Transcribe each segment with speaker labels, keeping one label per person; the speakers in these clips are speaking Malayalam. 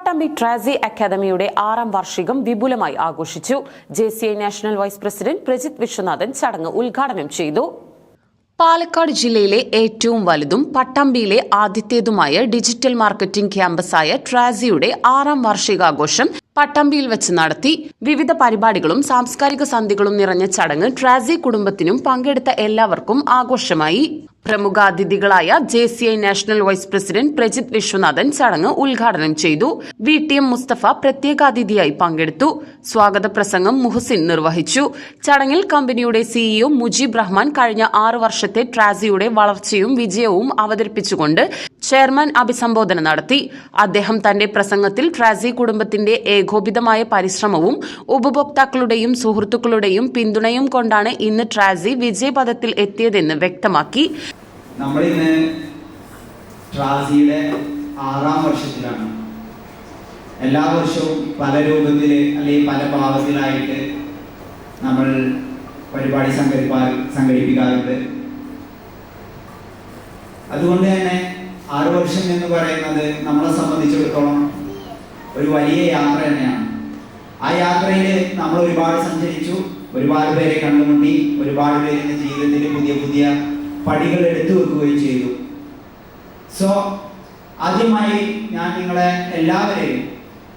Speaker 1: പട്ടാമ്പി ട്രാസി അക്കാദമിയുടെ ആറാം വാർഷികം വിപുലമായി ആഘോഷിച്ചു. J C I national vice president Prajith Viswanathan ചടങ്ങ് ഉദ്ഘാടനം ചെയ്തു. പാലക്കാട് ജില്ലയിലെ ഏറ്റവും വലുതും പട്ടാമ്പിയിലെ ആദ്യത്തേതുമായ ഡിജിറ്റൽ മാർക്കറ്റിംഗ് ക്യാമ്പസായ ട്രാസിയുടെ ആറാം വാർഷികാഘോഷം പട്ടാമ്പിയിൽ വെച്ച് നടത്തി. വിവിധ പരിപാടികളും സാംസ്കാരിക സന്ധികളും നിറഞ്ഞ ചടങ്ങ് ട്രാസി കുടുംബത്തിനും പങ്കെടുത്ത എല്ലാവർക്കും ആഘോഷമായി. പ്രമുഖ അതിഥികളായ J C I national vice president Prajith Viswanathan ചടങ്ങ് ഉദ്ഘാടനം ചെയ്തു. വി ടി എം മുസ്തഫ പ്രത്യേകാതിഥിയായി പങ്കെടുത്തു. സ്വാഗത പ്രസംഗം മുഹസിൻ നിർവഹിച്ചു. ചടങ്ങിൽ കമ്പനിയുടെ സിഇഒ മുജീബ് റഹ്മാൻ കഴിഞ്ഞ ആറ് വർഷത്തെ ട്രാസിയുടെ വളർച്ചയും വിജയവും അവതരിപ്പിച്ചുകൊണ്ട് ചെയർമാൻ അഭിസംബോധന നടത്തി. അദ്ദേഹം തന്റെ പ്രസംഗത്തിൽ ട്രാസി കുടുംബത്തിന്റെ ഏകോപിതമായ പരിശ്രമവും ഉപഭോക്താക്കളുടെയും സുഹൃത്തുക്കളുടെയും പിന്തുണയും കൊണ്ടാണ് ഇന്ന് ട്രാസി വിജയപഥത്തിൽ എത്തിയതെന്ന് വ്യക്തമാക്കി.
Speaker 2: നമ്മളിന്ന് ട്രാസിയുടെ ആറാം വർഷത്തിലാണ്. എല്ലാ വർഷവും പല രൂപത്തിൽ അല്ലെങ്കിൽ പല ഭാവത്തിലായിട്ട് നമ്മൾ പരിപാടി സംഘടിപ്പാ സംഘടിപ്പിക്കാറുണ്ട്. അതുകൊണ്ട് തന്നെ ആറ് വർഷം എന്ന് പറയുന്നത് നമ്മളെ സംബന്ധിച്ചിടത്തോളം ഒരു വലിയ യാത്ര തന്നെയാണ്. ആ യാത്രയിൽ നമ്മൾ ഒരുപാട് സഞ്ചരിച്ചു ഒരുപാട് പേരെ കണ്ടുമുട്ടി ഒരുപാട് പേരിന്റെ ജീവിതത്തിൽ പുതിയ പുതിയ പടികൾ എടുത്തു വെക്കുകയും ചെയ്തു. സോ ആദ്യമായി ഞാൻ നിങ്ങളെ എല്ലാവരെയും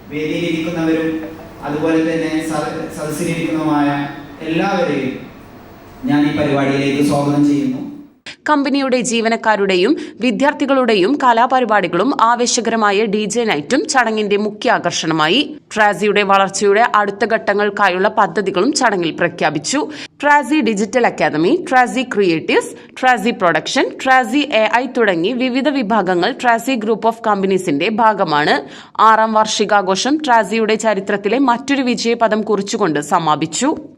Speaker 2: വേദിയിലിരിക്കുന്നവരും അതുപോലെ തന്നെ സദ- സദസ്സിലിരിക്കുന്നതുമായ എല്ലാവരെയും ഞാൻ ഈ പരിപാടിയിലേക്ക് സ്വാഗതം ചെയ്യുന്നു.
Speaker 1: കമ്പനിയുടെ ജീവനക്കാരുടെയും വിദ്യാർത്ഥികളുടെയും കലാപരിപാടികളും ആവേശകരമായ ഡി ജെ നൈറ്റും ചടങ്ങിന്റെ മുഖ്യ ആകർഷണമായി ട്രാസിയുടെ വളർച്ചയുടെ അടുത്ത ഘട്ടങ്ങൾക്കായുള്ള പദ്ധതികളും ചടങ്ങിൽ പ്രഖ്യാപിച്ചു. Trasi digital academy Trasi creatives Trasi production Trasi A I തുടങ്ങി വിവിധ വിഭാഗങ്ങൾ ട്രാസി ഗ്രൂപ്പ് ഓഫ് കമ്പനീസിന്റെ ഭാഗമാണ്. ആറാം വാർഷികാഘോഷം ട്രാസിയുടെ ചരിത്രത്തിലെ മറ്റൊരു വിജയപദം കുറിച്ചുകൊണ്ട് സമാപിച്ചു.